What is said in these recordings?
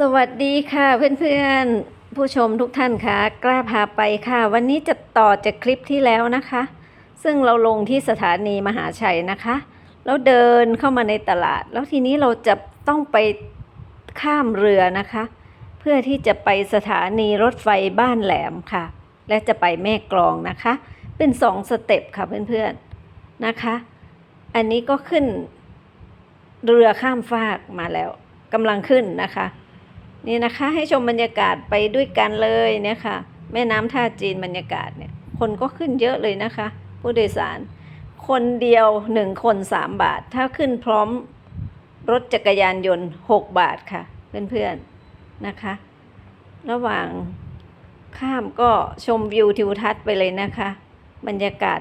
สวัสดีค่ะเพื่อนๆ ผู้ชมทุกท่านค่ะกล้าพาไปค่ะ วันนี้จะต่อจากคลิปที่แล้วนะคะ ซึ่งเราลงที่สถานีมหาชัยนะคะ แล้วเดินเข้ามาในตลาด แล้วทีนี้เราจะต้องไปข้ามเรือนะคะ เพื่อที่จะไปสถานีรถไฟบ้านแหลมค่ะ และจะไปแม่กลองนะคะ เป็นสองสเต็ปค่ะเพื่อนๆนะคะ อันนี้ก็ขึ้นเรือข้ามฟากมาแล้วกำลังขึ้นนะคะ นี่นะคะให้ชมบรรยากาศไปด้วยกันเลยเนี่ยค่ะ แม่น้ำท่าจีนบรรยากาศเนี่ย คนก็ขึ้นเยอะเลยนะคะ ผู้โดยสาร คนเดียวหนึ่งคนสามบาท ถ้าขึ้นพร้อมรถจักรยานยนต์หกบาทค่ะเพื่อนๆนะคะ ระหว่างข้ามก็ชมวิวทิวทัศน์ไปเลยนะคะ บรรยากาศ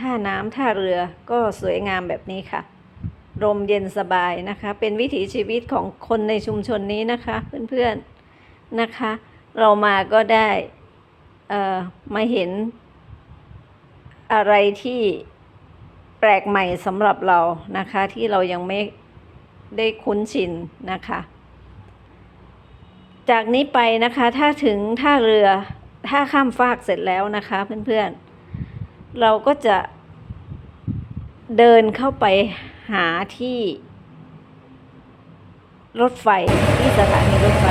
ท่าน้ำท่าเรือก็สวยงามแบบนี้ค่ะ ลมเย็นสบายนะคะ เป็นวิถีชีวิตของคนในชุมชนนี้นะคะเพื่อนๆนะคะ เรามาก็ได้เอ่อมาเห็นอะไรที่แปลกใหม่สำหรับเรานะคะ ที่เรายังไม่ได้คุ้นชินนะคะ จากนี้ไปนะคะถ้าถึงท่าเรือถ้าข้ามฟากเสร็จแล้วนะคะ เพื่อนๆ เราก็จะเดินเข้าไป หาที่ รถไฟที่สถานีรถไฟ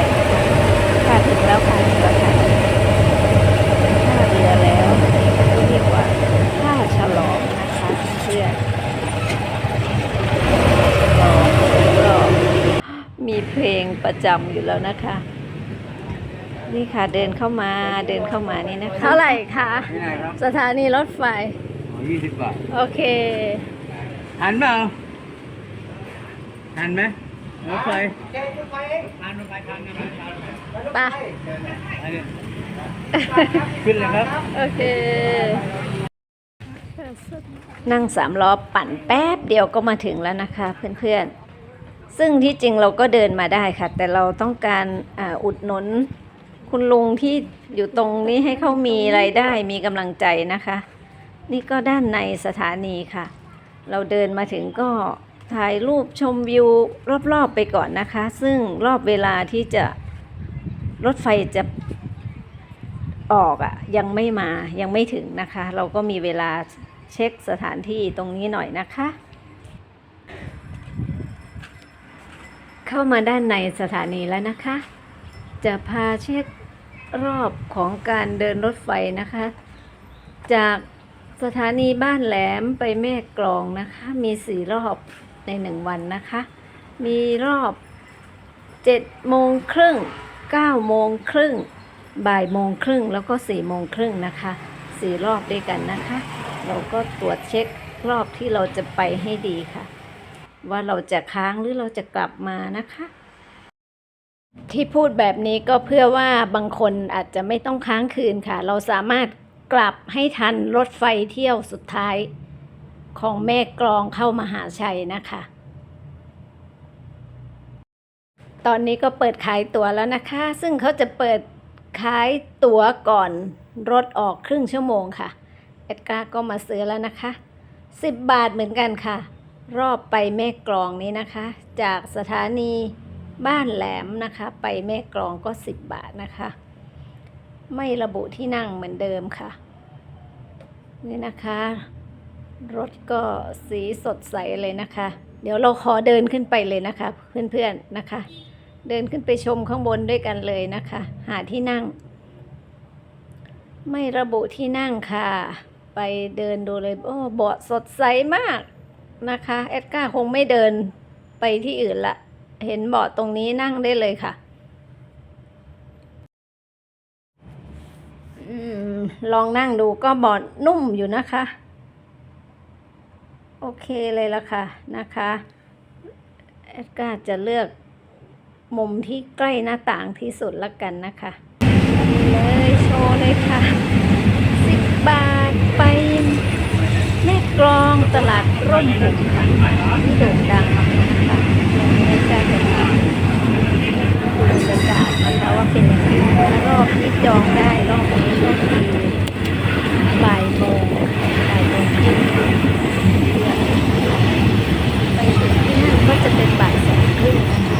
ค่ะถึงแล้วค่ะถึงแล้วค่ะท่าเรือแล้วเรียกว่าท่าฉลองนะคะเพื่อนรอรอมีเพลงประจำอยู่แล้วนะคะ นี่ค่ะเดินเข้ามาเดินเข้ามานี่นะคะเท่าไหร่คะสถานีรถไฟ ยี่สิบบาทโอเค หันเปล่า หันไหมรถไฟหันรถไฟทันนะไปอันนี้ขึ้นเลยครับ โอเค นั่งสามล้อปั่นแป๊บเดียวก็มาถึงแล้วนะคะเพื่อนๆ ซึ่งที่จริงเราก็เดินมาได้ค่ะ แต่เราต้องการอาอุดหนุนคุณลุงที่อยู่ตรงนี้ให้เขามีไรายได้มีกำลังใจนะคะ นี่ก็ด้านในสถานีค่ะ เราเดินมาถึงก็ ถ่ายรูปชมวิวรอบๆไปก่อนนะคะ ซึ่งรอบเวลาที่จะรถไฟจะออกอะ่ะยังไม่มายังไม่ถึงนะคะ เราก็มีเวลาเช็คสถานที่ตรงนี้หน่อยนะคะ เข้ามาด้านในสถานีแล้วนะคะ จะพาเช็ครอบของการเดินรถไฟนะคะ จากสถานีบ้านแหลมไปแม่กลองนะคะ มีสี่รอบ ในหนึ่งวันนะคะ มีรอบเจ็ดโมงครึ่งเก้าโมงครึ่งบ่ายโมงครึ่งแล้วก็สี่โมงครึ่งนะคะสี่รอบด้วยกันนะคะ เราก็ตรวจเช็ครอบที่เราจะไปให้ดีค่ะ ว่าเราจะค้างหรือเราจะกลับมานะคะ ที่พูดแบบนี้ก็เพื่อว่าบางคนอาจจะไม่ต้องค้างคืนค่ะ เราสามารถกลับให้ทันรถไฟเที่ยวสุดท้าย ของแม่กลองเข้ามหาชัยนะคะ ตอนนี้ก็เปิดขายตั๋วแล้วนะคะ ซึ่งเขาจะเปิดขายตั๋วก่อนรถออกครึ่งชั่วโมงค่ะ เอ็ดการ์ก็มาซื้อแล้วนะคะ 10 บาทเหมือนกันค่ะ รอบไปแม่กลองนี้นะคะ จากสถานีบ้านแหลมนะคะ ไปแม่กลองก็ 10 บาทนะคะ ไม่ระบุที่นั่งเหมือนเดิมค่ะ นี่นะคะ รถก็สีสดใสเลยนะคะ เดี๋ยวเราขอเดินขึ้นไปเลยนะคะ เพื่อนๆนะคะ เดินขึ้นไปชมข้างบนด้วยกันเลยนะคะ หาที่นั่ง ไม่ระบุที่นั่งค่ะ ไปเดินดูเลยโอ้เบาะสดใสมากนะคะเอ็ดก้าคงไม่เดินไปที่อื่นละ เห็นเบาะตรงนี้นั่งได้เลยค่ะอืมลองนั่งดูก็เบาะนุ่มอยู่นะคะ เคเลยละค่ะนะคะเอดก้าจะเลือกมุมที่ใกล้หน้าต่างที่สุดละกันนะคะนี่เลยโชว์เลยค่ะสิบบาทไปแม่กลองตลาดร่มหุบค่ะที่โด่งดังนะคะเอ็ดก้าจะมาดูบรรยากาศนะคะว่าเป็นยังไงแล้วรอบที่จองได้รอบนี้ก็คือบ่ายโมงบ่ายโมงครึ่ง ไปถึงที่นั่นก็จะเป็นบ่ายสองครึ่งนะคะ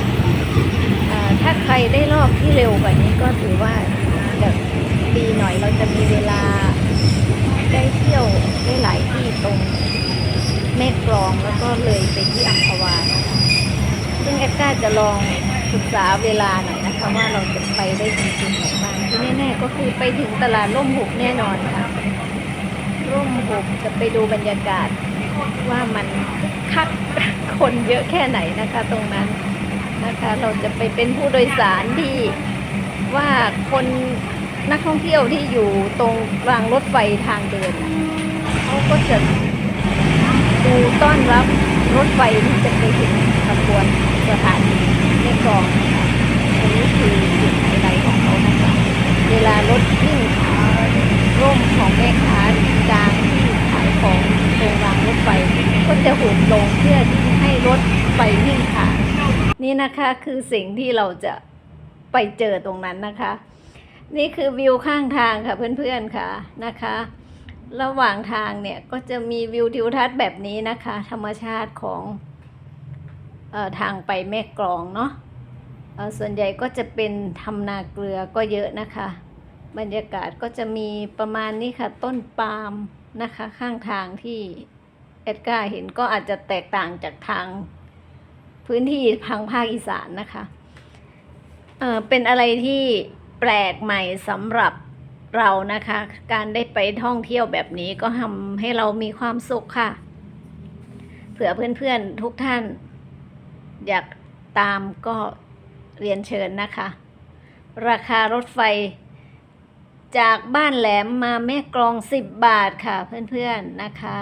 เอ่อถ้าใคร ได้รอบที่เร็วกว่านี้ก็ถือว่าจะดีหน่อยเราจะมีเวลาได้เที่ยวได้หลายที่ตรง แม่กลองแล้วก็เลยไปที่อัมพวานะคะซึ่งแอดก้าจะลองศึกษาเวลาหน่อยนะคะว่าเราจะไปได้จริงๆไหนบ้างที่แน่ๆก็คือไปถึงตลาดร่มหุบแน่นอนค่ะร่มหุบจะไปดูบรรยากาศว่ามันคักคนเยอะแค่ไหนนะคะตรงนั้นนะคะ เราจะไปเป็นผู้โดยสารที่ว่าคนนักท่องเที่ยวที่อยู่ตรงรางรถไฟทางเดินเขาก็จะ ดูต้อนรับรถไฟที่จะไปถึงขบวนสถานีในกลองนะคะนนี้คือจุดไฮไลท์ของเขานะคะเวลารถวิ่งผ่าร่มของแม่ค้ากลางที่ขายของตรงรางรถไฟก็จะหุบลงเพื่อที่ให้รถไฟวิ่งผ่านนี่นะคะคือสิ่งที่เราจะไปเจอตรงนั้นนะคะ นี่คือวิวข้างทางค่ะเพื่อนๆค่ะนะคะ ระหว่างทางเนี่ยก็จะมีวิวทิวทัศน์แบบนี้นะคะ ธรรมชาติของออทางไปแม่กลองเนาะส่วนใหญ่ก็จะเป็นทำนาเกลือก็เยอะนะคะ บรรยากาศก็จะมีประมาณนี้ค่ะต้นปาล์มนะคะข้างทางที่เอ็ดการ์เห็นก็อาจจะแตกต่างจากทางพื้นที่ทางภาคอีสานนะคะเเป็นอะไรที่แปลกใหม่สำหรับ เรานะคะ การได้ไปท่องเที่ยวแบบนี้ก็ทำให้เรามีความสุขค่ะ เผื่อเพื่อนๆทุกท่าน อยากตามก็เรียนเชิญนะคะ ราคารถไฟ จากบ้านแหลมมาแม่กรอง 10 บาทค่ะเพื่อนๆนะคะ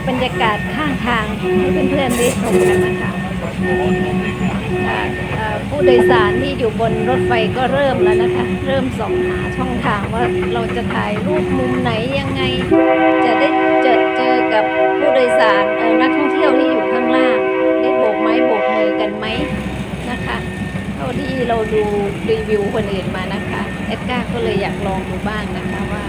บบรรยากาศข้างทางให้เพื่อนๆได้ชมกันนะคะผู้โดยสารที่อยู่บนรถไฟก็เริ่มแล้วนะคะ เริ่มส่องหาช่องทางว่าเราจะถ่ายรูปมุมไหนยังไง จะได้เจอเจอกับผู้โดยสารนักท่องเที่ยวที่อยู่ข้างล่างได้โบกไม้โบกมือกันไหมนะคะเท่าที่เราดูรีวิวคนอื่นมานะคะ เอ็ดก้าก็เลยอยากลองดูบ้างนะคะว่า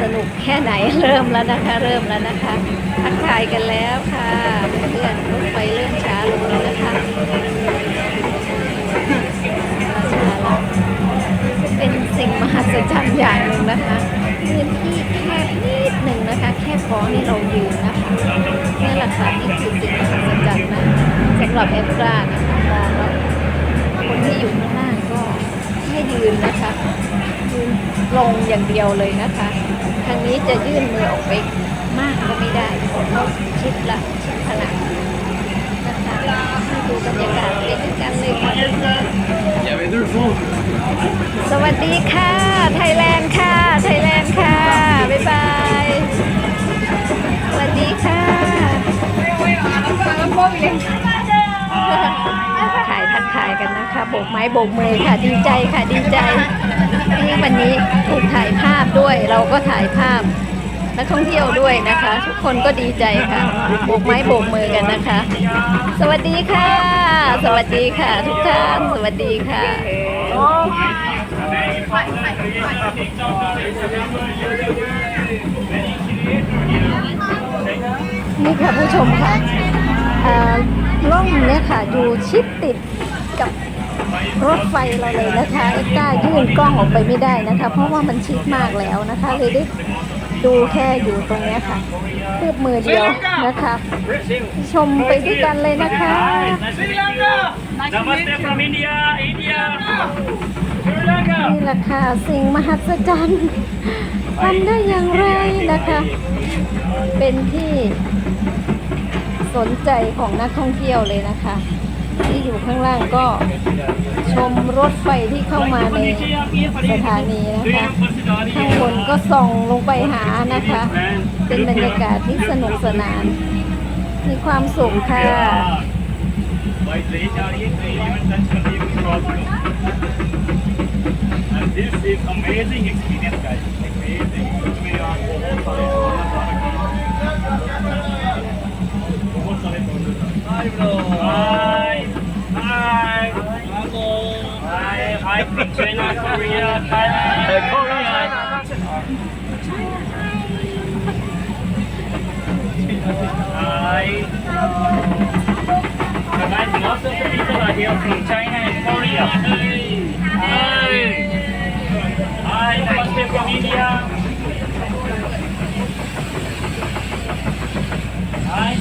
สนุกแค่ไหนเริ่มแล้วนะคะ เริ่มแล้วนะคะทักทายกันแล้วค่ะเพื่อนรถไฟเริ่มช้าลงแล้วนะคะช้าแล้วเป็นสิ่งมหัศจรรย์อย่างหนึ่งนะคะพื้นที่แคบนิดหนึ่งนะคะ แค่พอนี่เรายืนนะคะนี่แหละค่ะนี่คือสิ่งมหัศจรรย์นะสำหรับเอฟรานะคะมองแล้วคนที่อยู่ข้างล่างก็ให้ยืนนะคะยืน ลงอย่างเดียวเลยนะคะ ทางนี้จะยื่นมือออกไปมากก็ไม่ได้เพราะเขาชิดละชิดขนาดนะคะให้ดูบรรยากาศไปด้วยกันเลยค่ะสวัสดีค่ะ ไทยแลนด์ค่ะ ไทยแลนด์ค่ะ บ๊ายบาย สวัสดีค่ะ ถ่ายทักทายกันนะคะโบกไม้โบกมือค่ะดีใจค่ะดีใจที่วันนี้ถูกถ่ายภาพด้วย เราก็ถ่ายภาพนักท่องเที่ยวด้วยนะคะ ทุกคนก็ดีใจค่ะโบกไม้โบกมือกันนะคะ สวัสดีค่ะ สวัสดีค่ะ ทุกท่านสวัสดีค่ะนี่ค่ะผู้ชมค่ะ เอ่อร่องเนี่ยค่ะ อยู่ชิดติดกับรถไฟเราเลยนะคะเอ็กซ์ก้ายื่นกล้องออกไปไม่ได้นะคะ เพราะว่ามันชิดมากแล้วนะคะ เลยได้ดูแค่อยู่ตรงเนี้ยค่ะคืบมือเดียวนะคะ ชมไปด้วยกันเลยนะคะ Sri Lanka Namaste from India India Sri Lanka นี่แหละค่ะสิ่งมหัศจรรย์ทำได้อย่างไรนะคะ เป็นที่ สนใจของนักท่องเที่ยวเลยนะคะ ที่อยู่ข้างล่างก็ชมรถไฟที่เข้ามาในสถานีนะคะข้างบนก็ส่องลงไปหานะคะ เป็นบรรยากาศที่สนุกสนาน มีความสุขค่ะ a m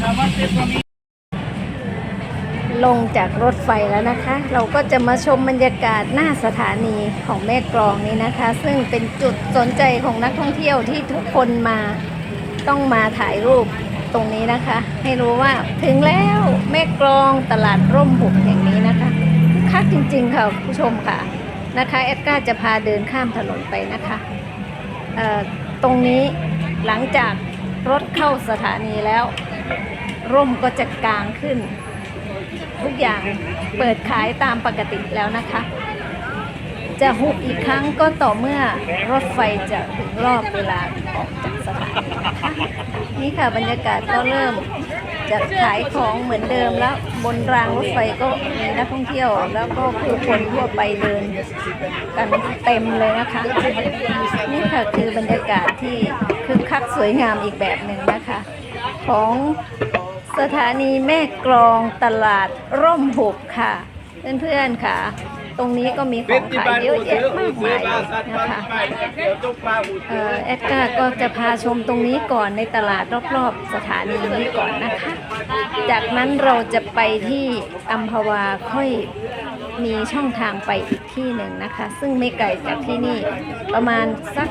namaste from India. ลงจากรถไฟแล้วนะคะ เราก็จะมาชมบรรยากาศหน้าสถานีของแม่กลองนี้นะคะ ซึ่งเป็นจุดสนใจของนักท่องเที่ยวที่ทุกคนมาต้องมาถ่ายรูปตรงนี้นะคะ ให้รู้ว่าถึงแล้วแม่กลองตลาดร่มหุบแห่งนี้นะคะคึกคักจริงๆค่ะผู้ชมค่ะนะคะแอดก้าจะพาเดินข้ามถนนไปนะคะตรงนี้หลังจากรถเข้าสถานีแล้ว ร่มก็จะกลางขึ้น ทุกอย่างเปิดขายตามปกติแล้วนะคะ จะหุบอีกครั้งก็ต่อเมื่อรถไฟจะถึงรอบเวลาออกจากสถานีนะคะนี่ค่ะบรรยากาศก็เริ่มจะขายของเหมือนเดิมแล้วบนรางรถไฟก็มีนักท่องเที่ยว แล้วก็ผู้คนทั่วไปเดินกันเต็มเลยนะคะ นี่ค่ะคือบรรยากาศที่คึกคักสวยงามอีกแบบหนึ่งนะคะ ของ สถานีแม่กลองตลาดร่มหุบค่ะเพื่อนๆค่ะ ตรงนี้ก็มีของขายเยอะแยะมากมายเลยนะคะเอ่อแอดการ์ก็จะพาชมตรงนี้ก่อนในตลาดรอบๆ สถานีนี้ก่อนนะคะ จากนั้นเราจะไปที่อัมพวาค่อย มีช่องทางไปอีกที่หนึ่งนะคะ ซึ่งไม่ไกลจากที่นี่ประมาณสัก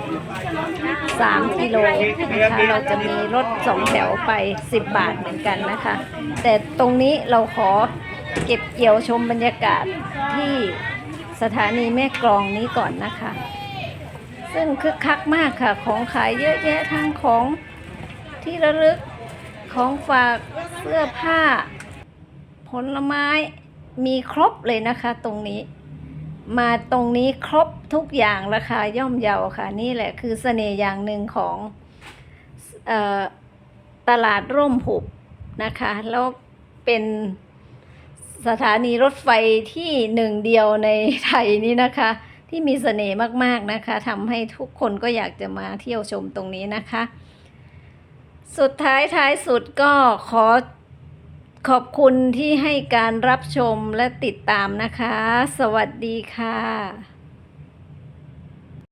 3 กิโลนะคะเราจะมีรถสองแถวไป 10 บาทเหมือนกันนะคะ แต่ตรงนี้เราขอเก็บเกี่ยวชมบรรยากาศที่สถานีแม่กลองนี้ก่อนนะคะ ซึ่งคึกคักมากค่ะ ของขายเยอะแยะทั้งของที่ระลึกของฝากเสื้อผ้า ผลไม้ มีครบเลยนะคะตรงนี้ มาตรงนี้ครบทุกอย่างราคาย่อมเยาค่ะ นี่แหละคือเสน่ห์อย่างหนึ่งของออตลาดร่มหุบนะคะ แล้วเป็นสถานีรถไฟที่หนึ่งเดียวในไทยนี่นะคะ ที่มีเสน่ห์มากๆนะคะทำให้ทุกคนก็อยากจะมาเที่ยวชมตรงนี้นะคะ สุดท้ายท้ายสุดก็ขอ ขอบคุณที่ให้การรับชมและติดตามนะคะ สวัสดีค่ะ